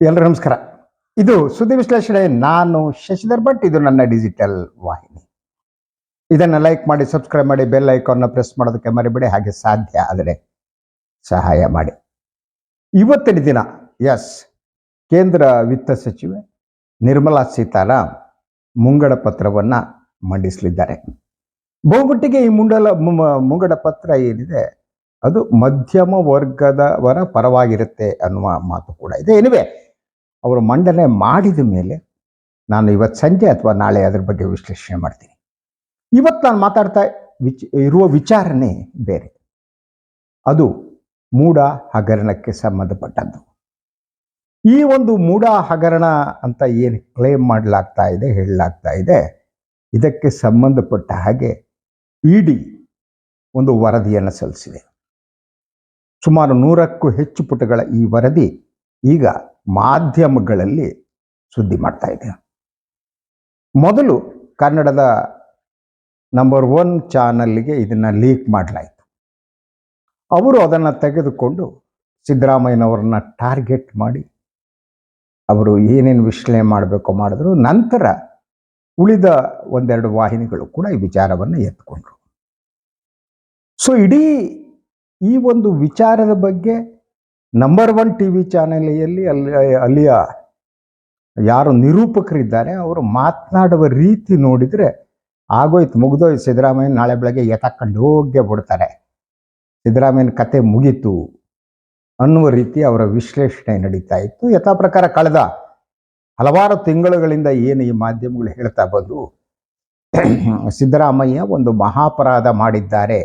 ಎಲ್ಲರೂ ನಮಸ್ಕಾರ. ಇದು ಸುದ್ದಿ ವಿಶ್ಲೇಷಣೆ. ನಾನು ಶಶಿಧರ್ ಭಟ್. ಇದು ನನ್ನ ಡಿಜಿಟಲ್ ವಾಹಿನಿ. ಇದನ್ನು ಲೈಕ್ ಮಾಡಿ ಸಬ್ಸ್ಕ್ರೈಬ್ ಮಾಡಿ ಬೆಲ್ ಐಕಾನ್ನ ಪ್ರೆಸ್ ಮಾಡೋದಕ್ಕೆ ಮರಿಬೇಡಿ. ಹಾಗೆ ಸಾಧ್ಯ ಆದರೆ ಸಹಾಯ ಮಾಡಿ. ಇವತ್ತಿನ ದಿನ ಎಸ್ ಕೇಂದ್ರ ವಿತ್ತ ಸಚಿವೆ ನಿರ್ಮಲಾ ಸೀತಾರಾಮ್ ಮುಂಗಡ ಪತ್ರವನ್ನು ಮಂಡಿಸಲಿದ್ದಾರೆ. ಬಹುಮಟ್ಟಿಗೆ ಈ ಮುಂಡಲ ಮುಂಗಡ ಪತ್ರ ಏನಿದೆ, ಅದು ಮಧ್ಯಮ ವರ್ಗದವರ ಪರವಾಗಿರುತ್ತೆ ಅನ್ನುವ ಮಾತು ಕೂಡ ಇದೆ. ಏನಿವೆ ಅವರು ಮಂಡನೆ ಮಾಡಿದ ಮೇಲೆ ನಾನು ಇವತ್ತು ಸಂಜೆ ಅಥವಾ ನಾಳೆ ಅದ್ರ ಬಗ್ಗೆ ವಿಶ್ಲೇಷಣೆ ಮಾಡ್ತೀನಿ. ಇವತ್ತು ನಾನು ಮಾತಾಡ್ತಾ ವಿಚ್, ಇರುವ ವಿಚಾರನೆ ಬೇರೆ. ಅದು ಮೂಡ ಹಗರಣಕ್ಕೆ ಸಂಬಂಧಪಟ್ಟದ್ದು. ಈ ಒಂದು ಮೂಡ ಹಗರಣ ಅಂತ ಏನು ಕ್ಲೇಮ್ ಮಾಡಲಾಗ್ತಾ ಇದೆ, ಹೇಳಲಾಗ್ತಾ ಇದೆ, ಇದಕ್ಕೆ ಸಂಬಂಧಪಟ್ಟ ಹಾಗೆ ಇಡಿ ಒಂದು ವರದಿಯನ್ನು ಸಲ್ಲಿಸಿದೆ. ಸುಮಾರು ನೂರಕ್ಕೂ ಹೆಚ್ಚು ಪುಟಗಳ ಈ ವರದಿ ಈಗ ಮಾಧ್ಯಮಗಳಲ್ಲಿ ಸುದ್ದಿ ಮಾಡ್ತಾ ಇದೆ. ಮೊದಲು ಕನ್ನಡದ ನಂಬರ್ ಒನ್ ಚಾನಲ್ಗೆ ಇದನ್ನು ಲೀಕ್ ಮಾಡಲಾಯಿತು. ಅವರು ಅದನ್ನು ತೆಗೆದುಕೊಂಡು ಸಿದ್ದರಾಮಯ್ಯನವ್ರನ್ನ ಟಾರ್ಗೆಟ್ ಮಾಡಿ ಅವರು ಏನೇನು ವಿಶ್ಲೇಷಣೆ ಮಾಡಬೇಕೋ ಮಾಡಿದ್ರು. ನಂತರ ಉಳಿದ ಒಂದೆರಡು ವಾಹಿನಿಗಳು ಕೂಡ ಈ ವಿಚಾರವನ್ನು ಎತ್ಕೊಂಡ್ರು ಸೊ ಇಡೀ ಈ ಒಂದು ವಿಚಾರದ ಬಗ್ಗೆ ನಂಬರ್ ಒನ್ ಟಿ ವಿ ಚಾನೆಲೆಯಲ್ಲಿ ಅಲ್ಲಿ, ಅಲ್ಲಿಯ ಯಾರು ನಿರೂಪಕರಿದ್ದಾರೆ, ಅವರು ಮಾತನಾಡುವ ರೀತಿ ನೋಡಿದರೆ ಆಗೋಯ್ತು, ಮುಗಿದೋಯ್ತು. ಸಿದ್ದರಾಮಯ್ಯ ನಾಳೆ ಬೆಳಗ್ಗೆ ಎತ್ತಾಕೊಂಡು ಹೋಗೇ ಬಿಡ್ತಾರೆ. ಸಿದ್ದರಾಮಯ್ಯನ ಕತೆ ಮುಗೀತು ಅನ್ನುವ ರೀತಿ ಅವರ ವಿಶ್ಲೇಷಣೆ ನಡೀತಾ ಇತ್ತು. ಯಥಾ ಪ್ರಕಾರ ಕಳೆದ ಹಲವಾರು ತಿಂಗಳುಗಳಿಂದ ಏನು ಈ ಮಾಧ್ಯಮಗಳು ಹೇಳ್ತಾ ಬಂದು, ಸಿದ್ದರಾಮಯ್ಯ ಒಂದು ಮಹಾಪರಾಧ ಮಾಡಿದ್ದಾರೆ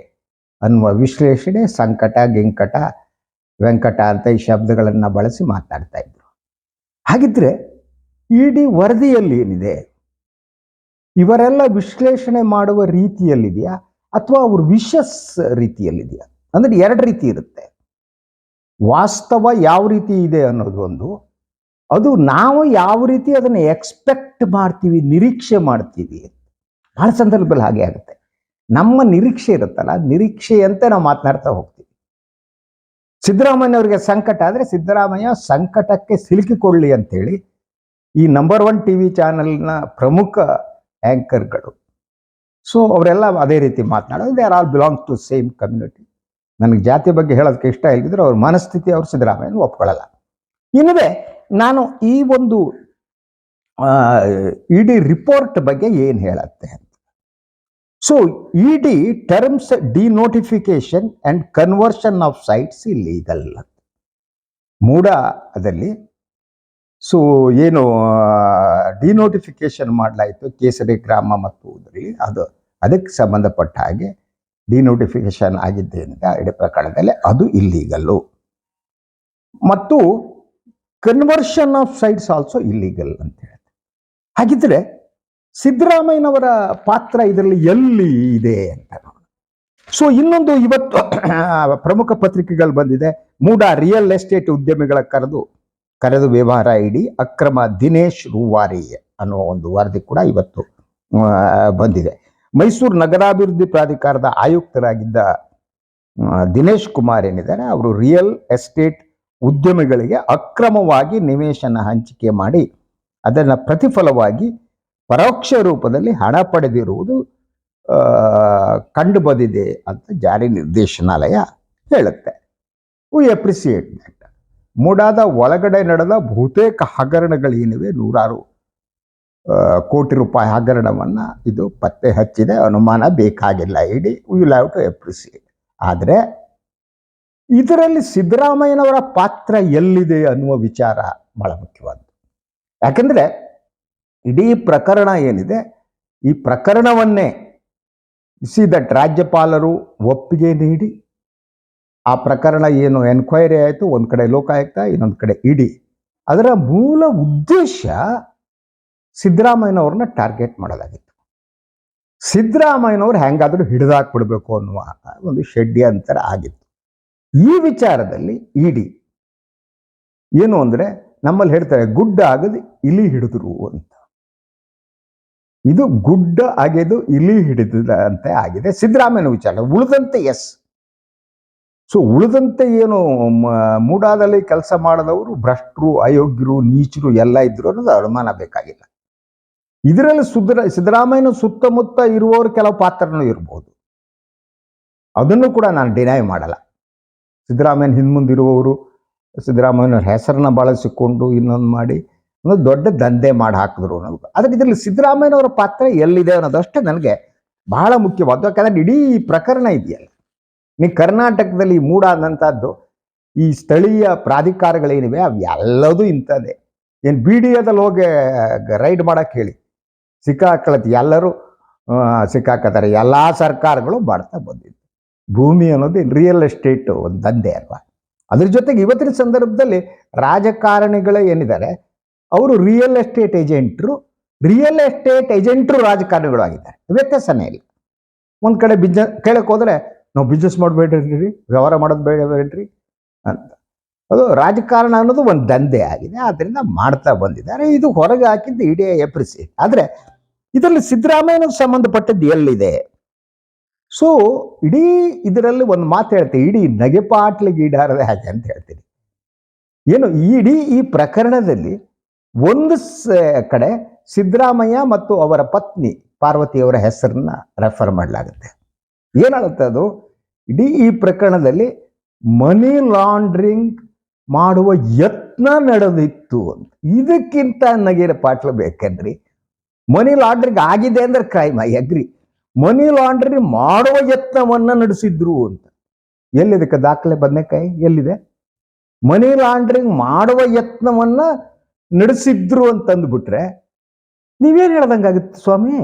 ಅನ್ನುವ ವಿಶ್ಲೇಷಣೆ, ಸಂಕಟ, ಗಿಂಕಟ ವೆಂಕಟ ಅಂತ ಈ ಶಬ್ದಗಳನ್ನು ಬಳಸಿ ಮಾತಾಡ್ತಾ ಇದ್ರು. ಹಾಗಿದ್ರೆ ಇಡೀ ವರದಿಯಲ್ಲಿ ಏನಿದೆ? ಇವರೆಲ್ಲ ವಿಶ್ಲೇಷಣೆ ಮಾಡುವ ರೀತಿಯಲ್ಲಿದೆಯಾ? ಅಥವಾ ಅವ್ರ ವಿಶಸ್ ರೀತಿಯಲ್ಲಿದೆಯಾ? ಅಂದ್ರೆ ಎರಡು ರೀತಿ ಇರುತ್ತೆ. ವಾಸ್ತವ ಯಾವ ರೀತಿ ಇದೆ ಅನ್ನೋದು ಒಂದು ಅದು ನಾವು ಯಾವ ರೀತಿ ಅದನ್ನು ಎಕ್ಸ್ಪೆಕ್ಟ್ ಮಾಡ್ತೀವಿ, ನಿರೀಕ್ಷೆ ಮಾಡ್ತೀವಿ ಬಹಳ ಸಂದರ್ಭದಲ್ಲಿ ಹಾಗೆ ಆಗುತ್ತೆ. ನಮ್ಮ ನಿರೀಕ್ಷೆ ಇರುತ್ತಲ್ಲ ನಿರೀಕ್ಷೆಯಂತೆ ನಾವು ಮಾತನಾಡ್ತಾ ಹೋಗ್ತೀವಿ. ಸಿದ್ದರಾಮಯ್ಯನವರಿಗೆ ಸಂಕಟ ಆದರೆ ಸಿದ್ದರಾಮಯ್ಯ ಸಂಕಟಕ್ಕೆ ಸಿಲುಕಿಕೊಳ್ಳಿ ಅಂತೇಳಿ ಈ ನಂಬರ್ ಒನ್ ಟಿ ವಿ ಚಾನೆಲ್ನ ಪ್ರಮುಖ ಆ್ಯಂಕರ್ಗಳು ಸೊ ಅವರೆಲ್ಲ ಅದೇ ರೀತಿ ಮಾತನಾಡೋದು. They are all belong to same community ನನಗೆ ಜಾತಿ ಬಗ್ಗೆ ಹೇಳೋದಕ್ಕೆ ಇಷ್ಟ ಇಲ್ಲದಿದ್ರೆ ಅವ್ರ ಮನಸ್ಥಿತಿ ಅವರು ಸಿದ್ದರಾಮಯ್ಯನ ಒಪ್ಕೊಳ್ಳಲ್ಲ. ಇನ್ನುವೆ ನಾನು ಈ ಒಂದು ಇಡೀ ರಿಪೋರ್ಟ್ ಬಗ್ಗೆ ಏನು ಹೇಳತ್ತೆ so ED terms denotification and conversion of sites illegal MUDA ಅದಲ್ಲಿ. ಸೊ ಏನು ಡಿನೋಟಿಫಿಕೇಶನ್ ಮಾಡಲಾಯಿತು, ಕೇಸರಿ ಗ್ರಾಮ ಮತ್ತು ಉದ್ರಿ. ಅದು ಅದಕ್ಕೆ ಸಂಬಂಧಪಟ್ಟ ಹಾಗೆ ಡಿನೋಟಿಫಿಕೇಶನ್ ಆಗಿದ್ದರಿಂದ ಇಡೀ ಪ್ರಕರಣದಲ್ಲಿ ಅದು ಇಲ್ಲೀಗಲ್ಲು ಮತ್ತು conversion of sites also illegal ಅಂತ ಹೇಳ್ತಾರೆ. ಹಾಗಿದ್ರೆ ಸಿದ್ದರಾಮಯ್ಯನವರ ಪಾತ್ರ ಇದರಲ್ಲಿ ಎಲ್ಲಿ ಇದೆ ಅಂತ ಸೊ ಇನ್ನೊಂದು ಇವತ್ತು ಪ್ರಮುಖ ಪತ್ರಿಕೆಗಳು ಬಂದಿದೆ. ಮೂಡ ರಿಯಲ್ ಎಸ್ಟೇಟ್ ಉದ್ಯಮಿಗಳ ಕರೆದು ಕರೆದು ವ್ಯವಹಾರ ಇಡಿ, ಅಕ್ರಮ ದಿನೇಶ್ ರೂವಾರಿ ಅನ್ನೋ ಒಂದು ವರದಿ ಕೂಡ ಇವತ್ತು ಬಂದಿದೆ. ಮೈಸೂರು ನಗರಾಭಿವೃದ್ಧಿ ಪ್ರಾಧಿಕಾರದ ಆಯುಕ್ತರಾಗಿದ್ದ ದಿನೇಶ್ ಕುಮಾರ್ ಏನಿದ್ದಾರೆ, ಅವರು ರಿಯಲ್ ಎಸ್ಟೇಟ್ ಉದ್ಯಮಿಗಳಿಗೆ ಅಕ್ರಮವಾಗಿ ನಿವೇಶನ ಹಂಚಿಕೆ ಮಾಡಿ, ಅದನ್ನು ಪ್ರತಿಫಲವಾಗಿ ಪರೋಕ್ಷ ರೂಪದಲ್ಲಿ ಹಣ ಪಡೆದಿರುವುದು ಕಂಡು ಬಂದಿದೆ ಅಂತ ಜಾರಿ ನಿರ್ದೇಶನಾಲಯ ಹೇಳುತ್ತೆ. ವಿ ಅಪ್ರಿಸಿಯೇಟ್ ದಟ್ ಮೂಡಾದ ಒಳಗಡೆ ನಡೆದ ಬಹುತೇಕ ಹಗರಣಗಳೇನಿವೆ ನೂರಾರು ಕೋಟಿ ರೂಪಾಯಿ ಹಗರಣವನ್ನು ಇದು ಪತ್ತೆ ಹಚ್ಚಿದೆ, ಅನುಮಾನ ಬೇಕಾಗಿಲ್ಲ, ಇಡೀ ವಿಲ್ ಹ್ಯಾವ್ ಟು ಎಪ್ರಿಸಿಯೇಟ್ ಆದರೆ, ಇದರಲ್ಲಿ ಸಿದ್ದರಾಮಯ್ಯನವರ ಪಾತ್ರ ಎಲ್ಲಿದೆ ಅನ್ನುವ ವಿಚಾರ ಬಹಳ ಮುಖ್ಯವಾದ ಯಾಕೆಂದ್ರೆ ಇಡೀ ಪ್ರಕರಣ ಏನಿದೆ, ಈ ಪ್ರಕರಣವನ್ನೇ ಸಿ ದಟ್ ರಾಜ್ಯಪಾಲರು ಒಪ್ಪಿಗೆ ನೀಡಿ, ಆ ಪ್ರಕರಣ ಏನು ಎನ್ಕ್ವೈರಿ ಆಯಿತು, ಒಂದು ಕಡೆ ಲೋಕಾಯುಕ್ತ, ಇನ್ನೊಂದು ಕಡೆ ಇಡಿ. ಅದರ ಮೂಲ ಉದ್ದೇಶ ಸಿದ್ದರಾಮಯ್ಯನವ್ರನ್ನ ಟಾರ್ಗೆಟ್ ಮಾಡೋದಾಗಿತ್ತು ಸಿದ್ದರಾಮಯ್ಯನವ್ರು ಹೆಂಗಾದರೂ ಹಿಡಿದಾಕ್ಬಿಡ್ಬೇಕು ಅನ್ನುವ ಒಂದು ಷಡ್ಯಂತರ ಆಗಿತ್ತು. ಈ ವಿಚಾರದಲ್ಲಿ ಇಡಿ ಏನು ಅಂದರೆ, ನಮ್ಮಲ್ಲಿ ಹೇಳ್ತಾರೆ, ಗುಡ್ಡ ಆಗದು ಇಲಿ ಹಿಡಿದ್ರು ಅಂತ. ಇದು ಗುಡ್ಡ ಆಗಿದ್ದು ಇಲಿ ಹಿಡಿದಂತೆ ಆಗಿದೆ. ಸಿದ್ದರಾಮಯ್ಯನ ವಿಚಾರ, ಉಳಿದಂತೆ ಎಸ್ ಸೊ ಉಳಿದಂತೆ ಏನು ಮೂಡಾದಲ್ಲಿ ಕೆಲಸ ಮಾಡದವರು ಭ್ರಷ್ಟರು, ಅಯೋಗ್ಯರು, ನೀಚರು ಎಲ್ಲ ಇದ್ರು ಅನ್ನೋದು ಅನುಮಾನ ಬೇಕಾಗಿಲ್ಲ. ಇದರಲ್ಲಿ ಸುದ್ರ, ಸಿದ್ದರಾಮಯ್ಯನ ಸುತ್ತಮುತ್ತ ಇರುವವರು ಕೆಲವು ಪಾತ್ರನೂ ಇರ್ಬೋದು. ಅದನ್ನು ಕೂಡ ನಾನು ಡಿನೈ ಮಾಡಲ್ಲ. ಸಿದ್ದರಾಮಯ್ಯನ ಹಿಂದ್ಮುಂದಿರುವವರು, ಸಿದ್ದರಾಮಯ್ಯನ ಹೆಸರನ್ನ ಬಳಸಿಕೊಂಡು ಇನ್ನೊಂದು ಮಾಡಿ ಒಂದು ದೊಡ್ಡ ದಂಧೆ ಮಾಡಿ ಹಾಕಿದ್ರು ಅನ್ನೋದು. ಅದಕ್ಕೆ ಇದರಲ್ಲಿ ಸಿದ್ದರಾಮಯ್ಯನವರ ಪಾತ್ರ ಎಲ್ಲಿದೆ ಅನ್ನೋದಷ್ಟೇ ನನಗೆ ಬಹಳ ಮುಖ್ಯವಾದ್ದು. ಯಾಕಂದ್ರೆ ಇಡೀ ಪ್ರಕರಣ ಇದೆಯಲ್ಲ. ನೀ ಕರ್ನಾಟಕದಲ್ಲಿ ಮೂಡಾದಂಥದ್ದು ಈ ಸ್ಥಳೀಯ ಪ್ರಾಧಿಕಾರಗಳೇನಿವೆ ಅವು ಎಲ್ಲದೂ ಇಂಥದ್ದೇ. ಏನು ಬಿ ಡಿ ಎದಲ್ಲಿ ಹೋಗಿ ರೈಡ್ ಮಾಡಕ್ಕೆ ಹೇಳಿ. ಸಿಕ್ಕಾಕಳತಿ ಎಲ್ಲರೂ ಸಿಕ್ಕಾಕತ್ತಾರೆ. ಎಲ್ಲ ಸರ್ಕಾರಗಳು ಮಾಡ್ತಾ ಬಂದಿದ್ದು. ಭೂಮಿ ಅನ್ನೋದು ರಿಯಲ್ ಎಸ್ಟೇಟ್ ಒಂದು ದಂಧೆ ಅಲ್ವಾ? ಅದ್ರ ಜೊತೆಗೆ ಇವತ್ತಿನ ಸಂದರ್ಭದಲ್ಲಿ ರಾಜಕಾರಣಿಗಳೇ ಏನಿದ್ದಾರೆ ಅವರು ರಿಯಲ್ ಎಸ್ಟೇಟ್ ಏಜೆಂಟ್ರು ರಿಯಲ್ ಎಸ್ಟೇಟ್ ಏಜೆಂಟ್ರು ರಾಜಕಾರಣಿಗಳು ಆಗಿದ್ದಾರೆ ವ್ಯತ್ಯಾಸನೇ ಇಲ್ಲ ಒಂದು ಕಡೆ ಬಿಸ್ನೆಸ್ ಕೇಳಕ್ಕೆ ಹೋದ್ರೆ, ನಾವು ಬಿಸ್ನೆಸ್ ಮಾಡಬೇಡ್ರಿ ವ್ಯವಹಾರ ಮಾಡೋದು ಬೇಡಬೇಡ್ರಿ ಅಂತ ಅದು ರಾಜಕಾರಣ ಅನ್ನೋದು ಒಂದು ದಂಧೆ ಆಗಿದೆ. ಆದ್ದರಿಂದ ಮಾಡ್ತಾ ಬಂದಿದ್ದಾರೆ. ಇದು ಹೊರಗೆ ಹಾಕಿದ್ದು ಇಡೀ ಎಪ್ರಿಸಿ ಆದರೆ, ಇದರಲ್ಲಿ ಸಿದ್ದರಾಮಯ್ಯನ ಸಂಬಂಧಪಟ್ಟದ್ದು ಎಲ್ಲಿದೆ? ಸೊ ಇಡೀ ಇದರಲ್ಲಿ ಒಂದು ಮಾತು ಹೇಳ್ತೀನಿ ಇಡೀ ನಗೆಪಾಟ್ಲಿಗೆ ಈಡಾರದೆ ಹಾಗೆ ಅಂತ ಹೇಳ್ತೀನಿ. ಏನು ಈ ಇಡೀ ಈ ಪ್ರಕರಣದಲ್ಲಿ ಒಂದು ಕಡೆ ಸಿದ್ದರಾಮಯ್ಯ ಮತ್ತು ಅವರ ಪತ್ನಿ ಪಾರ್ವತಿಯವರ ಹೆಸರನ್ನ ರೆಫರ್ ಮಾಡಲಾಗುತ್ತೆ. ಏನಾಗುತ್ತೆ ಅದು? ಇಡೀ ಈ ಪ್ರಕರಣದಲ್ಲಿ ಮನಿ ಲಾಂಡ್ರಿಂಗ್ ಮಾಡುವ ಯತ್ನ ನಡೆದಿತ್ತು ಅಂತ. ಇದಕ್ಕಿಂತ ನಗೀರ ಪಾಟ್ಲ ಬೇಕೇನ್ರಿ ಮನಿ ಲಾಂಡ್ರಿಂಗ್ ಆಗಿದೆ ಅಂದ್ರೆ crime I agree money laundering ಮಾಡುವ ಯತ್ನವನ್ನ ನಡೆಸಿದ್ರು ಅಂತ. ಎಲ್ಲಿದಕ್ಕೆ ದಾಖಲೆ ಬದನೆಕಾಯಿ? ಎಲ್ಲಿದೆ? ಮನಿ ಲಾಂಡ್ರಿಂಗ್ ಮಾಡುವ ಯತ್ನವನ್ನ ನಡೆಸಿದ್ರು ಅಂತಂದ್ಬಿಟ್ರೆ ನೀವೇನು ಹೇಳ್ದಂಗಾಗುತ್ತೆ ಸ್ವಾಮಿ?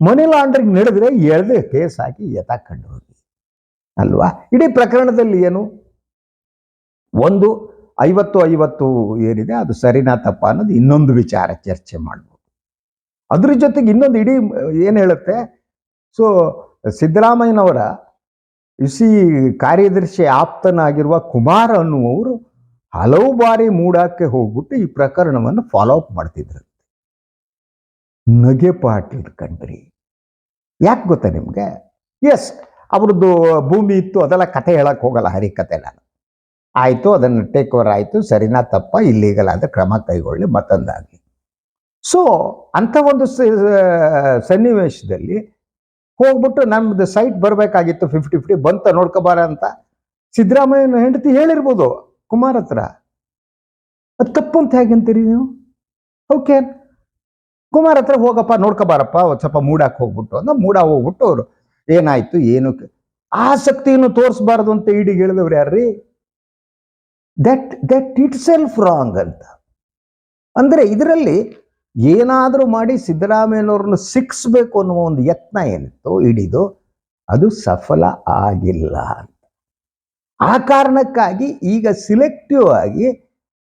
ಮನಿ ಲಾಂಡ್ರಿಂಗ್ ನಡೆದ್ರೆ ಎಳ್ದೆ ಕೇಸ್ ಹಾಕಿ ಎತ್ತಾಕೊಂಡು ಹೋಗಿ. ಅಲ್ವಾ? ಇಡೀ ಪ್ರಕರಣದಲ್ಲಿ ಏನು? ಒಂದು ಐವತ್ತು ಐವತ್ತು ಏನಿದೆ, ಅದು ಸರಿನಾ ತಪ್ಪ ಅನ್ನೋದು ಇನ್ನೊಂದು ವಿಚಾರ ಚರ್ಚೆ ಮಾಡ್ಬೋದು. ಅದ್ರ ಜೊತೆಗೆ ಇನ್ನೊಂದು ಇಡೀ ಏನು ಹೇಳುತ್ತೆ? ಸೊ ಸಿದ್ದರಾಮಯ್ಯನವರ ಇಸಿ ಕಾರ್ಯದರ್ಶಿ ಆಪ್ತನಾಗಿರುವ ಕುಮಾರ್ ಅನ್ನುವರು ಹಲವು ಬಾರಿ ಮೂಡಕ್ಕೆ ಹೋಗ್ಬಿಟ್ಟು ಈ ಪ್ರಕರಣವನ್ನು ಫಾಲೋ ಅಪ್ ಮಾಡ್ತಿದ್ರು ನಗೆ ಪಾಟೀಲ್ ಕಣ್ರಿ ಯಾಕೆ ಗೊತ್ತಾ ನಿಮ್ಗೆ? ಎಸ್ ಅವ್ರದ್ದು ಭೂಮಿ ಇತ್ತು, ಅದೆಲ್ಲ ಕತೆ ಹೇಳಕ್ ಹೋಗಲ್ಲ ಹರಿಕತೆ ನಾನು. ಆಯಿತು, ಅದನ್ನು ಟೇಕ್ ಓವರ್ ಆಯಿತು, ಸರಿನಾ ತಪ್ಪ ಇಲ್ಲೀಗಲ್ ಆದ ಕ್ರಮ ಕೈಗೊಳ್ಳಿ ಮತ್ತೊಂದಾಗಿ ಸೊ ಅಂಥ ಒಂದು ಸನ್ನಿವೇಶದಲ್ಲಿ ಹೋಗ್ಬಿಟ್ಟು ನಮ್ದು ಸೈಟ್ ಬರಬೇಕಾಗಿತ್ತು ಫಿಫ್ಟಿ ಫಿಫ್ಟಿ ಬಂತ ನೋಡ್ಕೊಬಾರ ಅಂತ ಸಿದ್ದರಾಮಯ್ಯನ ಹೆಂಡತಿ ಹೇಳಿರ್ಬೋದು. ಕುಮಾರ್ ಹತ್ರ. ಅದು ತಪ್ಪು ಅಂತ ಹೇಗಂತೀರಿ ನೀವು? ಓಕೆ ಕುಮಾರ್ ಹತ್ರ ಹೋಗಪ್ಪ, ನೋಡ್ಕೋಬಾರಪ್ಪ, ಒಂದು ಸ್ವಲ್ಪ ಮೂಡಾಕ್ ಹೋಗ್ಬಿಟ್ಟು. ಅಂದ್ರೆ ಮೂಡಾ ಹೋಗ್ಬಿಟ್ಟು ಅವರು, ಏನಾಯ್ತು ಏನು ಆಸಕ್ತಿಯನ್ನು ತೋರಿಸ್ಬಾರ್ದು ಅಂತ ಇಡೀ ಹೇಳಿದವ್ರು ಯಾರ್ರಿ? That that itself wrong ಅಂತ. ಅಂದ್ರೆ ಇದರಲ್ಲಿ ಏನಾದರೂ ಮಾಡಿ ಸಿದ್ದರಾಮಯ್ಯನವ್ರನ್ನ ಸಿಕ್ಸ್ಬೇಕು ಅನ್ನುವ ಒಂದು ಯತ್ನ ಏನಿತ್ತು ಇಡಿದು ಅದು ಸಫಲ ಆಗಿಲ್ಲ ಅಂತ. ಆ ಕಾರಣಕ್ಕಾಗಿ ಈಗ ಸಿಲೆಕ್ಟಿವ್ ಆಗಿ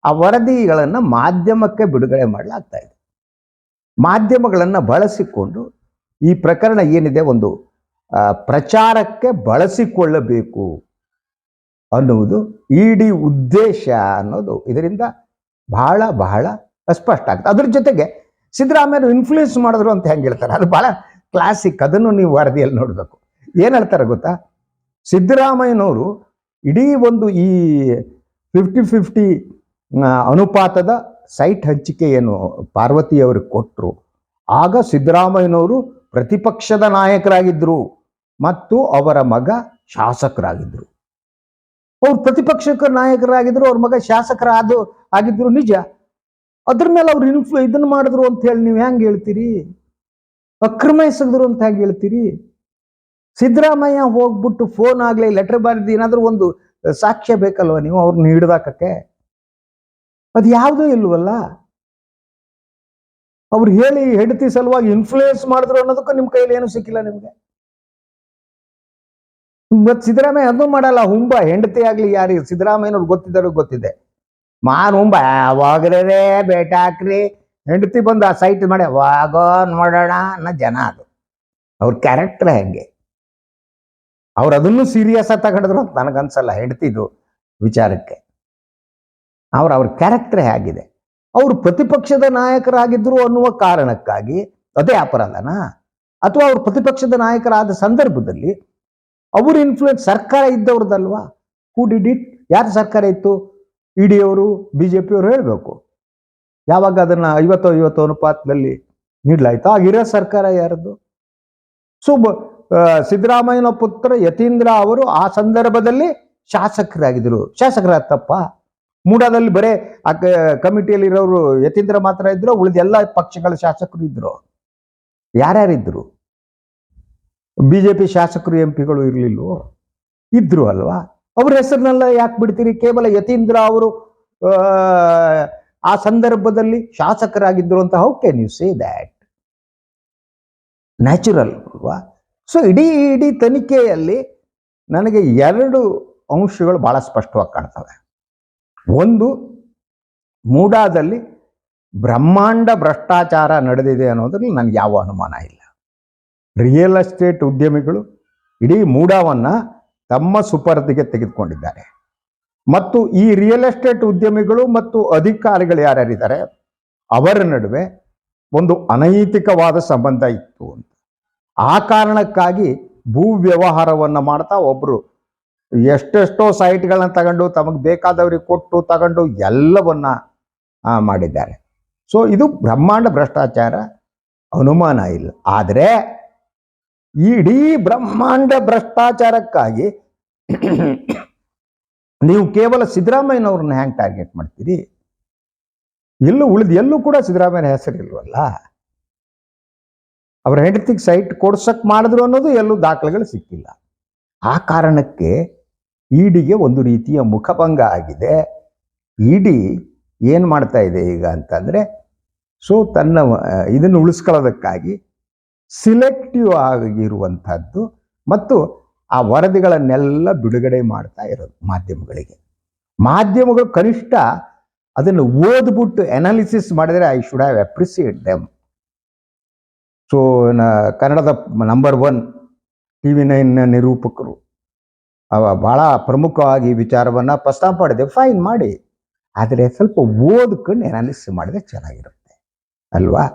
ಆ ವರದಿಗಳನ್ನು ಮಾಧ್ಯಮಕ್ಕೆ ಬಿಡುಗಡೆ ಮಾಡಲಾಗ್ತಾ ಇದೆ. ಮಾಧ್ಯಮಗಳನ್ನು ಬಳಸಿಕೊಂಡು ಈ ಪ್ರಕರಣ ಏನಿದೆ ಒಂದು ಪ್ರಚಾರಕ್ಕೆ ಬಳಸಿಕೊಳ್ಳಬೇಕು ಅನ್ನುವುದು ಇಡೀ ಉದ್ದೇಶ ಅನ್ನೋದು ಇದರಿಂದ ಬಹಳ ಬಹಳ ಸ್ಪಷ್ಟ ಆಗ್ತದೆ. ಅದ್ರ ಜೊತೆಗೆ ಸಿದ್ದರಾಮಯ್ಯ ಇನ್ಫ್ಲೂಯೆನ್ಸ್ ಮಾಡಿದ್ರು ಅಂತ ಹೆಂಗೆ ಹೇಳ್ತಾರೆ? ಅದು ಬಹಳ ಕ್ಲಾಸಿಕ್ ಅದನ್ನು ನೀವು ವರದಿಯಲ್ಲಿ ನೋಡಬೇಕು. ಏನು ಹೇಳ್ತಾರೆ ಗೊತ್ತಾ? ಸಿದ್ದರಾಮಯ್ಯನವರು ಇಡೀ ಒಂದು ಈ ಫಿಫ್ಟಿ ಫಿಫ್ಟಿ ಅನುಪಾತದ ಸೈಟ್ ಹಂಚಿಕೆ ಏನು ಪಾರ್ವತಿಯವ್ರಿಗೆ ಕೊಟ್ಟರು ಆಗ ಸಿದ್ದರಾಮಯ್ಯನವರು ಪ್ರತಿಪಕ್ಷದ ನಾಯಕರಾಗಿದ್ದರು ಮತ್ತು ಅವರ ಮಗ ಶಾಸಕರಾಗಿದ್ದರು ಅವ್ರು ಪ್ರತಿಪಕ್ಷಕ ನಾಯಕರಾಗಿದ್ದರು ಅವ್ರ ಮಗ ಶಾಸಕರಾದ ಆಗಿದ್ರು, ನಿಜ. ಅದ್ರ ಮೇಲೆ ಅವ್ರು ಇನ್ಫ್ಲು ಇದನ್ನ ಮಾಡಿದ್ರು ಅಂತ ಹೇಳಿ ನೀವು ಹೆಂಗೆ ಹೇಳ್ತೀರಿ? ಅಕ್ರಮ ಎಸಗಿದ್ರು ಅಂತ ಹೆಂಗೆ ಹೇಳ್ತೀರಿ? ಸಿದ್ದರಾಮಯ್ಯ ಹೋಗ್ಬಿಟ್ಟು ಫೋನ್ ಆಗ್ಲಿ ಲೆಟರ್ ಬರೆದು ಏನಾದ್ರೂ ಒಂದು ಸಾಕ್ಷ್ಯ ಬೇಕಲ್ವ ನೀವು ಅವ್ರನ್ನ ಹಿಡ್ದಾಕಕ್ಕೆ? ಅದು ಯಾವುದೂ ಇಲ್ವಲ್ಲ? ಅವ್ರು ಹೇಳಿ ಹೆಂಡತಿ ಸಲುವಾಗಿ ಇನ್ಫ್ಲೂಯೆನ್ಸ್ ಮಾಡಿದ್ರು ಅನ್ನೋದಕ್ಕೂ ನಿಮ್ಮ ಕೈಯಲ್ಲಿ ಏನು ಸಿಕ್ಕಿಲ್ಲ ನಿಮ್ಗೆ? ಮತ್ ಸಿದ್ದರಾಮಯ್ಯ ಅದು ಮಾಡಲ್ಲ, ಹುಂಬ ಹೆಂಡತಿ ಆಗ್ಲಿ ಯಾರಿಗೆ ಸಿದ್ದರಾಮಯ್ಯನವ್ರು ಗೊತ್ತಿದ್ದಾರೋ ಗೊತ್ತಿದೆ. ಮಾನ್ ಹುಂಬ ಯಾವಾಗ್ರೇ ಬೇಟ ಹಾಕ್ರಿ, ಹೆಂಡತಿ ಬಂದು ಆ ಸೈಟ್ ಮಾಡಿ ವಾಗೋ ನೋಡೋಣ ಅನ್ನೋ ಜನ ಅದು. ಅವ್ರ ಕ್ಯಾರೆಕ್ಟರ್ ಹೆಂಗೆ? ಅವ್ರು ಅದನ್ನು ಸೀರಿಯಸ್ ಆಗಿ ತಗೊಂಡಿದ್ರು ಅಂತ ನನಗನ್ಸಲ್ಲ ಹೆಂಡತಿದು ವಿಚಾರಕ್ಕೆ. ಅವ್ರ ಅವ್ರ ಕ್ಯಾರೆಕ್ಟರ್ ಹೇಗಿದೆ. ಅವರು ಪ್ರತಿಪಕ್ಷದ ನಾಯಕರಾಗಿದ್ರು ಅನ್ನುವ ಕಾರಣಕ್ಕಾಗಿ ಅದೇ ಅಪರಾಧನಾ? ಅಥವಾ ಅವರು ಪ್ರತಿಪಕ್ಷದ ನಾಯಕರಾದ ಸಂದರ್ಭದಲ್ಲಿ ಅವ್ರ ಇನ್ಫ್ಲೂಯೆನ್ಸ್ ಸರ್ಕಾರ ಇದ್ದವ್ರದ್ದಲ್ವಾ ಹೂ ಡಿಡ್ ಇಟ್ ಯಾರ ಸರ್ಕಾರ ಇತ್ತು? ಇ ಡಿ ಅವರು ಬಿ ಜೆ ಪಿಯವರು ಹೇಳಬೇಕು. ಯಾವಾಗ ಅದನ್ನ ಐವತ್ತು ಐವತ್ತು ಅನುಪಾತದಲ್ಲಿ ನೀಡಲಾಯಿತು ಆಗಿರೋ ಸರ್ಕಾರ ಯಾರದು ಸೊ ಸಿದ್ದರಾಮಯ್ಯನ ಪುತ್ರ ಯತೀಂದ್ರ ಅವರು ಆ ಸಂದರ್ಭದಲ್ಲಿ ಶಾಸಕರಾಗಿದ್ದರು. ಶಾಸಕರ ತಪ್ಪ ಮೂಡಾದಲ್ಲಿ ಬರೇ ಆ ಕಮಿಟಿಯಲ್ಲಿರೋರು ಯತೀಂದ್ರ ಮಾತ್ರ ಇದ್ರು ಉಳಿದ ಎಲ್ಲ ಪಕ್ಷಗಳ ಶಾಸಕರು ಇದ್ರು. ಯಾರ್ಯಾರಿದ್ರು? ಬಿಜೆಪಿ ಶಾಸಕರು ಎಂ ಪಿಗಳು ಇರಲಿಲ್ಲ ಇದ್ರು ಅಲ್ವಾ? ಅವ್ರ ಹೆಸರನ್ನೆಲ್ಲ ಯಾಕೆ ಬಿಡ್ತೀರಿ? ಕೇವಲ ಯತೀಂದ್ರ ಅವರು ಆ, ಸಂದರ್ಭದಲ್ಲಿ ಶಾಸಕರಾಗಿದ್ರು ಅಂತ how can you say that natural ಅಲ್ವಾ? ಸೊ ಇಡೀ ಇಡೀ ತನಿಖೆಯಲ್ಲಿ ನನಗೆ ಎರಡು ಅಂಶಗಳು ಬಹಳ ಸ್ಪಷ್ಟವಾಗಿ ಕಾಣ್ತವೆ. ಒಂದು, ಮೂಡಾದಲ್ಲಿ ಬ್ರಹ್ಮಾಂಡ ಭ್ರಷ್ಟಾಚಾರ ನಡೆದಿದೆ ಅನ್ನೋದ್ರಲ್ಲಿ ನನಗೆ ಯಾವ ಅನುಮಾನ ಇಲ್ಲ. ರಿಯಲ್ ಎಸ್ಟೇಟ್ ಉದ್ಯಮಿಗಳು ಇಡೀ ಮೂಡಾವನ್ನು ತಮ್ಮ ಸುಪರ್ದಿಗೆ ತೆಗೆದುಕೊಂಡಿದ್ದಾರೆ. ಮತ್ತು ಈ ರಿಯಲ್ ಎಸ್ಟೇಟ್ ಉದ್ಯಮಿಗಳು ಮತ್ತು ಅಧಿಕಾರಿಗಳು ಯಾರ್ಯಾರಿದ್ದಾರೆ, ಅವರ ನಡುವೆ ಒಂದು ಅನೈತಿಕವಾದ ಸಂಬಂಧ ಇತ್ತು ಅಂತ. ಆ ಕಾರಣಕ್ಕಾಗಿ ಭೂ ವ್ಯವಹಾರವನ್ನು ಮಾಡ್ತಾ ಒಬ್ಬರು ಎಷ್ಟೆಷ್ಟೋ ಸೈಟ್ಗಳನ್ನ ತಗೊಂಡು ತಮಗೆ ಬೇಕಾದವ್ರಿಗೆ ಕೊಟ್ಟು ತಗೊಂಡು ಎಲ್ಲವನ್ನ ಮಾಡಿದ್ದಾರೆ. ಸೊ ಇದು ಬ್ರಹ್ಮಾಂಡ ಭ್ರಷ್ಟಾಚಾರ ಅನುಮಾನ ಇಲ್ಲ. ಆದರೆ ಇಡೀ ಬ್ರಹ್ಮಾಂಡ ಭ್ರಷ್ಟಾಚಾರಕ್ಕಾಗಿ ನೀವು ಕೇವಲ ಸಿದ್ದರಾಮಯ್ಯನವ್ರನ್ನ ಹ್ಯಾಂಗ್ ಟಾರ್ಗೆಟ್ ಮಾಡ್ತೀರಿ? ಎಲ್ಲೂ ಉಳಿದು ಎಲ್ಲೂ ಕೂಡ ಸಿದ್ದರಾಮಯ್ಯನ ಹೆಸರಿಲ್ವಲ್ಲ? ಅವ್ರ ಹೆಂಡತಿಗೆ ಸೈಟ್ ಕೊಡ್ಸಕ್ ಮಾಡಿದ್ರು ಅನ್ನೋದು ಎಲ್ಲೂ ದಾಖಲೆಗಳು ಸಿಕ್ಕಿಲ್ಲ. ಆ ಕಾರಣಕ್ಕೆ ಇಡಿಗೆ ಒಂದು ರೀತಿಯ ಮುಖಭಂಗ ಆಗಿದೆ. ಇಡಿ ಏನು ಮಾಡ್ತಾ ಇದೆ ಈಗ ಅಂತಂದರೆ ಸೊ ತನ್ನ ಇದನ್ನು ಉಳಿಸ್ಕೊಳ್ಳೋದಕ್ಕಾಗಿ ಸಿಲೆಕ್ಟಿವ್ ಆಗಿರುವಂಥದ್ದು ಮತ್ತು ಆ ವರದಿಗಳನ್ನೆಲ್ಲ ಬಿಡುಗಡೆ ಮಾಡ್ತಾ ಇರೋದು ಮಾಧ್ಯಮಗಳಿಗೆ. ಮಾಧ್ಯಮಗಳು ಕನಿಷ್ಠ ಅದನ್ನು ಓದ್ಬಿಟ್ಟು ಅನಾಲಿಸಿಸ್ ಮಾಡಿದರೆ I should have appreciate them so ಕನ್ನಡದ number one T V nine ನಿರೂಪಕರು. ಅವ ಭಾಳ ಪ್ರಮುಖವಾಗಿ ವಿಚಾರವನ್ನು ಪ್ರಸ್ತಾಪ ಮಾಡಿದೆ ಫೈನ್ ಮಾಡಿ. ಆದರೆ ಸ್ವಲ್ಪ ಓದ್ಕೊಂಡು ಅನಾಲಿಸ್ ಮಾಡಿದ್ರೆ ಚೆನ್ನಾಗಿರುತ್ತೆ. ಅಲ್ವಾ?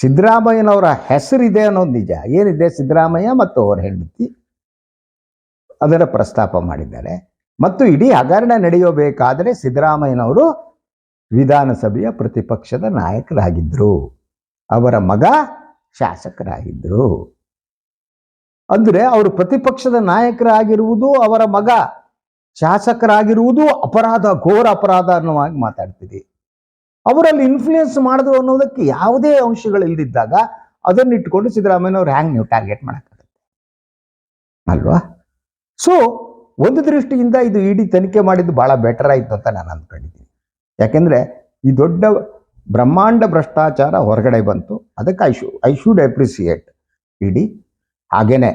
ಸಿದ್ದರಾಮಯ್ಯನವರ ಹೆಸರಿದೆ ಅನ್ನೋದು ನಿಜ. ಏನಿದೆ ಸಿದ್ದರಾಮಯ್ಯ ಮತ್ತು ಅವರ ಹೆಂಡತಿ? ಅದರ ಪ್ರಸ್ತಾಪ ಮಾಡಿದ್ದಾರೆ. ಮತ್ತು ಇಡೀ ಹಗರಣ ನಡೆಯಬೇಕಾದರೆ ಸಿದ್ದರಾಮಯ್ಯನವರು ವಿಧಾನಸಭೆಯ ಪ್ರತಿಪಕ್ಷದ ನಾಯಕರಾಗಿದ್ದರು. ಅವರ ಮಗ ಶಾಸಕರಾಗಿದ್ದರು. ಅಂದರೆ ಅವರು ಪ್ರತಿಪಕ್ಷದ ನಾಯಕರಾಗಿರುವುದು, ಅವರ ಮಗ ಶಾಸಕರಾಗಿರುವುದು ಅಪರಾಧ, ಘೋರ ಅಪರಾಧ ಅನ್ನುವಾಗಿ ಮಾತಾಡ್ತೀರಿ ಅವರಲ್ಲಿ ಇನ್ಫ್ಲೂಯೆನ್ಸ್ ಮಾಡಿದ್ರು ಅನ್ನೋದಕ್ಕೆ ಯಾವುದೇ ಅಂಶಗಳು ಅದನ್ನು ಇಟ್ಕೊಂಡು ಸಿದ್ದರಾಮಯ್ಯನವ್ರು ಹ್ಯಾಂಗ್ ನೀವು ಟಾರ್ಗೆಟ್ ಮಾಡೋಕ್ಕಾಗುತ್ತೆ? ಅಲ್ವಾ? ಸೊ ಒಂದು ದೃಷ್ಟಿಯಿಂದ ಇದು ಇಡೀ ತನಿಖೆ ಮಾಡಿದ್ದು ಬಹಳ ಬೆಟರ್ ಆಯಿತು ಅಂತ ನಾನು ಅಂದ್ಕೊಂಡಿದ್ದೀನಿ. ಯಾಕೆಂದ್ರೆ ಈ ದೊಡ್ಡ ಬ್ರಹ್ಮಾಂಡ ಭ್ರಷ್ಟಾಚಾರ ಹೊರಗಡೆ ಬಂತು. ಅದಕ್ಕೆ ಐ ಶು ಐ ಶುಡ್ ಅಪ್ರಿಸಿಯೇಟ್ ಇಡಿ ಹಾಗೇನೆ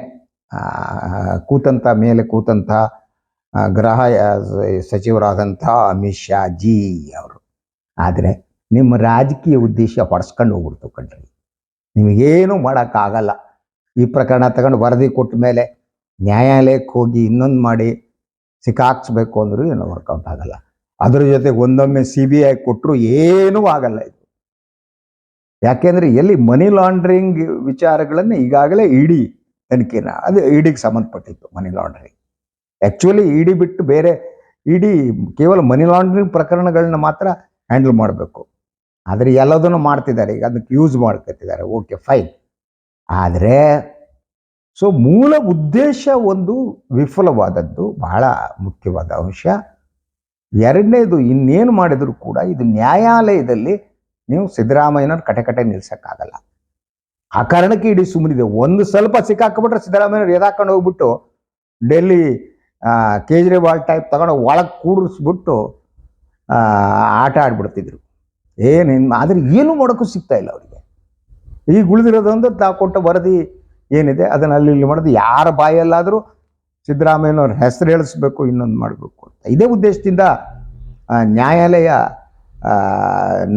ಕೂತಂಥ ಮೇಲೆ ಕೂತಂಥ ಗ್ರಹ ಸಚಿವರಾದಂಥ ಅಮಿತ್ ಶಾ ಜಿ ಅವರು. ಆದರೆ ನಿಮ್ಮ ರಾಜಕೀಯ ಉದ್ದೇಶ ಹೊಡೆಸ್ಕೊಂಡು ಹೋಗ್ಬಿಡ್ತು ಕಣ್ರಿ. ನಿಮಗೇನು ಮಾಡೋಕ್ಕಾಗಲ್ಲ. ಈ ಪ್ರಕರಣ ತಗೊಂಡು ವರದಿ ಕೊಟ್ಟ ಮೇಲೆ ನ್ಯಾಯಾಲಯಕ್ಕೆ ಹೋಗಿ ಇನ್ನೊಂದು ಮಾಡಿ ಸಿಕ್ಕಾಕ್ಸ್ಬೇಕು ಅಂದರೂ ಏನೂ ವರ್ಕೌಟ್ ಆಗಲ್ಲ. ಅದ್ರ ಜೊತೆಗೆ ಒಂದೊಮ್ಮೆ ಸಿ ಬಿ ಐ ಕೊಟ್ಟರು ಏನೂ ಆಗಲ್ಲ ಇದು. ಯಾಕೆಂದ್ರೆ ಎಲ್ಲಿ ಮನಿ ಲಾಂಡ್ರಿಂಗ್ ವಿಚಾರಗಳನ್ನು ಈಗಾಗಲೇ ಇಡಿ ತನಿಖೆನ, ಅದು ಇಡಿಗೆ ಸಂಬಂಧಪಟ್ಟಿತ್ತು ಮನಿ ಲಾಂಡ್ರಿಂಗ್ ಆ್ಯಕ್ಚುಲಿ ಇಡಿ ಬಿಟ್ಟು ಬೇರೆ ಇಡಿ ಕೇವಲ ಮನಿ ಲಾಂಡ್ರಿಂಗ್ ಪ್ರಕರಣಗಳನ್ನ ಮಾತ್ರ ಹ್ಯಾಂಡಲ್ ಮಾಡಬೇಕು. ಆದರೆ ಎಲ್ಲದನ್ನು ಮಾಡ್ತಿದ್ದಾರೆ, ಈಗ ಅದಕ್ಕೆ ಯೂಸ್ ಮಾಡ್ಕೊತಿದ್ದಾರೆ. ಓಕೆ ಫೈನ್ ಆದರೆ ಸೊ ಮೂಲ ಉದ್ದೇಶ ಒಂದು ವಿಫಲವಾದದ್ದು ಬಹಳ ಮುಖ್ಯವಾದ ಅಂಶ. ಎರಡನೇದು ಇನ್ನೇನು ಮಾಡಿದರೂ ಕೂಡ ಇದು ನ್ಯಾಯಾಲಯದಲ್ಲಿ ನೀವು ಸಿದ್ದರಾಮಯ್ಯನವ್ರ ಕಟೆ ಕಟೆ ನಿಲ್ಸಕ್ಕಾಗಲ್ಲ. ಆ ಕಾರಣಕ್ಕೆ ಇಡೀ ಸುಮ್ಮನಿದೆ ಒಂದು ಸ್ವಲ್ಪ ಸಿಕ್ಕಾಕ್ಬಿಟ್ರೆ ಸಿದ್ದರಾಮಯ್ಯವ್ರು ಎದಾಕೊಂಡು ಹೋಗ್ಬಿಟ್ಟು ಡೆಲ್ಲಿ ಕೇಜ್ರಿವಾಲ್ ಟೈಪ್ ತಗೊಂಡು ಒಳಗೆ ಕೂಡಿಸ್ಬಿಟ್ಟು ಆಟ ಆಡ್ಬಿಡ್ತಿದ್ರು. ಏನು ಆದರೆ ಏನು ಮಾಡೋಕ್ಕೂ ಸಿಗ್ತಾ ಇಲ್ಲ ಅವರಿಗೆ. ಈಗ ಉಳಿದಿರೋದೊಂದು ತಾವು ಕೊಟ್ಟ ವರದಿ ಏನಿದೆ, ಅದನ್ನು ಅಲ್ಲಿ ಇಲ್ಲಿ ಮಾಡೋದು ಯಾರ ಬಾಯಲ್ಲಾದರೂ ಸಿದ್ದರಾಮಯ್ಯನವ್ರ ಹೆಸರು ಹೇಳಿಸ್ಬೇಕು, ಇನ್ನೊಂದು ಮಾಡಬೇಕು ಅಂತ. ಇದೇ ಉದ್ದೇಶದಿಂದ ನ್ಯಾಯಾಲಯ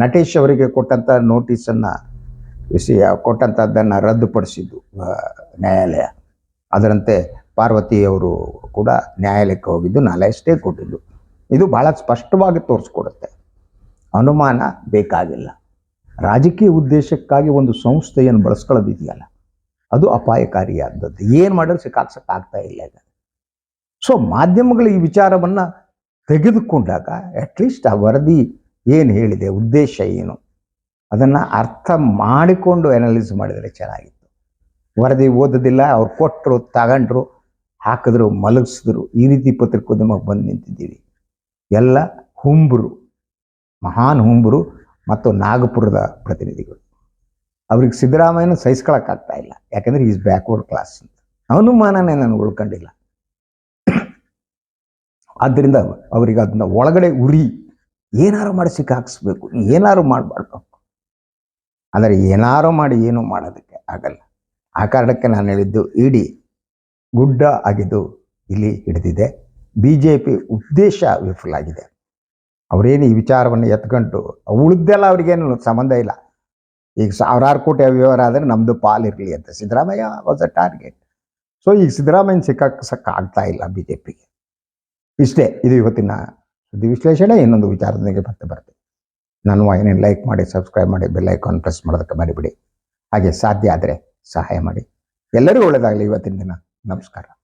ನಟೇಶ್ ಅವರಿಗೆ ಕೊಟ್ಟಂಥ ನೋಟಿಸನ್ನು ವಿಷಯ ಕೊಟ್ಟಂಥದ್ದನ್ನು ರದ್ದುಪಡಿಸಿದ್ದು ನ್ಯಾಯಾಲಯ. ಅದರಂತೆ ಪಾರ್ವತಿ ಅವರು ಕೂಡ ನ್ಯಾಯಾಲಯಕ್ಕೆ ಹೋಗಿದ್ದು, ನಾಲ್ಕು ಸ್ಟೇ ಕೊಟ್ಟಿದ್ದು. ಇದು ಭಾಳ ಸ್ಪಷ್ಟವಾಗಿ ತೋರಿಸ್ಕೊಡುತ್ತೆ. ಅನುಮಾನ ಬೇಕಾಗಿಲ್ಲ. ರಾಜಕೀಯ ಉದ್ದೇಶಕ್ಕಾಗಿ ಒಂದು ಸಂಸ್ಥೆಯನ್ನು ಬಳಸ್ಕೊಳ್ಳೋದಿದೆಯಲ್ಲ, ಅದು ಅಪಾಯಕಾರಿಯಾದದ್ದು. ಏನು ಮಾಡಲು ಸಿಕ್ಕಾಕ್ಸಕ್ಕೆ ಆಗ್ತಾ ಇಲ್ಲ ಈಗ. ಸೊ ಮಾಧ್ಯಮಗಳು ಈ ವಿಚಾರವನ್ನು ತೆಗೆದುಕೊಂಡಾಗ ಅಟ್ಲೀಸ್ಟ್ ಆ ವರದಿ ಏನು ಹೇಳಿದೆ, ಉದ್ದೇಶ ಏನು? ಅದನ್ನು ಅರ್ಥ ಮಾಡಿಕೊಂಡು ಅನಲೈಸ್ ಮಾಡಿದರೆ ಚೆನ್ನಾಗಿತ್ತು. ವರದಿ ಓದೋದಿಲ್ಲ, ಅವ್ರು ಕೊಟ್ಟರು ತಗೊಂಡ್ರು, ಹಾಕಿದ್ರು, ಮಲಗಿಸಿದ್ರು, ಈ ರೀತಿ ಪತ್ರಿಕೋದ್ಯಮಕ್ಕೆ ಬಂದು ನಿಂತಿದ್ದೀವಿ. ಎಲ್ಲ ಹುಂಬರು, ಮಹಾನ್ ಹುಂಬರು ಮತ್ತು ನಾಗಪುರದ ಪ್ರತಿನಿಧಿಗಳು. ಅವ್ರಿಗೆ ಸಿದ್ದರಾಮಯ್ಯನ ಸಹಿಸ್ಕೊಳಕ್ಕಾಗ್ತಾ ಇಲ್ಲ. ಯಾಕಂದ್ರೆ ಈಸ್ ಬ್ಯಾಕ್ವರ್ಡ್ ಕ್ಲಾಸ್ ಅಂತ. ಅನುಮಾನನೇ ನಾನು ಉಳ್ಕೊಂಡಿಲ್ಲ. ಆದ್ದರಿಂದ ಅವರಿಗೆ ಅದನ್ನ ಒಳಗಡೆ ಉರಿ, ಏನಾರು ಮಾಡಿ ಸಿಕ್ಕಾಕ್ಸ್ಬೇಕು, ಏನಾರು ಮಾಡಬಾರ್ದು. ಆದರೆ ಏನಾರು ಮಾಡಿ ಏನೂ ಮಾಡೋದಕ್ಕೆ ಆಗಲ್ಲ. ಆ ಕಾರಣಕ್ಕೆ ನಾನು ಹೇಳಿದ್ದು, ಇಡೀ ಗುಡ್ಡ ಆಗಿದ್ದು ಇಲ್ಲಿ ಹಿಡಿದಿದೆ. ಬಿ ಜೆ ಪಿ ಉದ್ದೇಶ ವಿಫಲ ಆಗಿದೆ ಅವರೇನು ಈ ವಿಚಾರವನ್ನು ಎತ್ಕೊಂಡು, ಉಳಿದೆಲ್ಲ ಅವ್ರಿಗೇನು ಸಂಬಂಧ ಇಲ್ಲ. ಈಗ ಸಾವಿರಾರು ಕೋಟಿ ಅವ್ಯವಹಾರ ಆದರೆ ನಮ್ಮದು ಪಾಲಿರಲಿ ಅಂತ Siddaramaiah was a target so ಈಗ ಸಿದ್ದರಾಮಯ್ಯನ ಸಿಕ್ಕಾಕ್ಸಕ್ಕೆ ಆಗ್ತಾ ಇಲ್ಲ ಬಿ ಜೆ ಪಿಗೆ ಇಷ್ಟೇ, ಇದು ಇವತ್ತಿನ ಸುದ್ದಿ ವಿಶ್ಲೇಷಣೆ. ಇನ್ನೊಂದು ವಿಚಾರದೊಂದಿಗೆ ಮತ್ತೆ ಬರ್ತೀನಿ. ನಾನು ವಾಹಿನಿಯನ್ನು ಲೈಕ್ ಮಾಡಿ ಸಬ್ಸ್ಕ್ರೈಬ್ ಮಾಡಿ ಬೆಲ್ ಐಕಾನ್ ಪ್ರೆಸ್ ಮಾಡೋದಕ್ಕೆ ಮರಿಬಿಡಿ. ಹಾಗೆ ಸಾಧ್ಯ ಆದರೆ ಸಹಾಯ ಮಾಡಿ. ಎಲ್ಲರಿಗೂ ಒಳ್ಳೆಯದಾಗಲಿ ಇವತ್ತಿನ ದಿನ. ನಮಸ್ಕಾರ.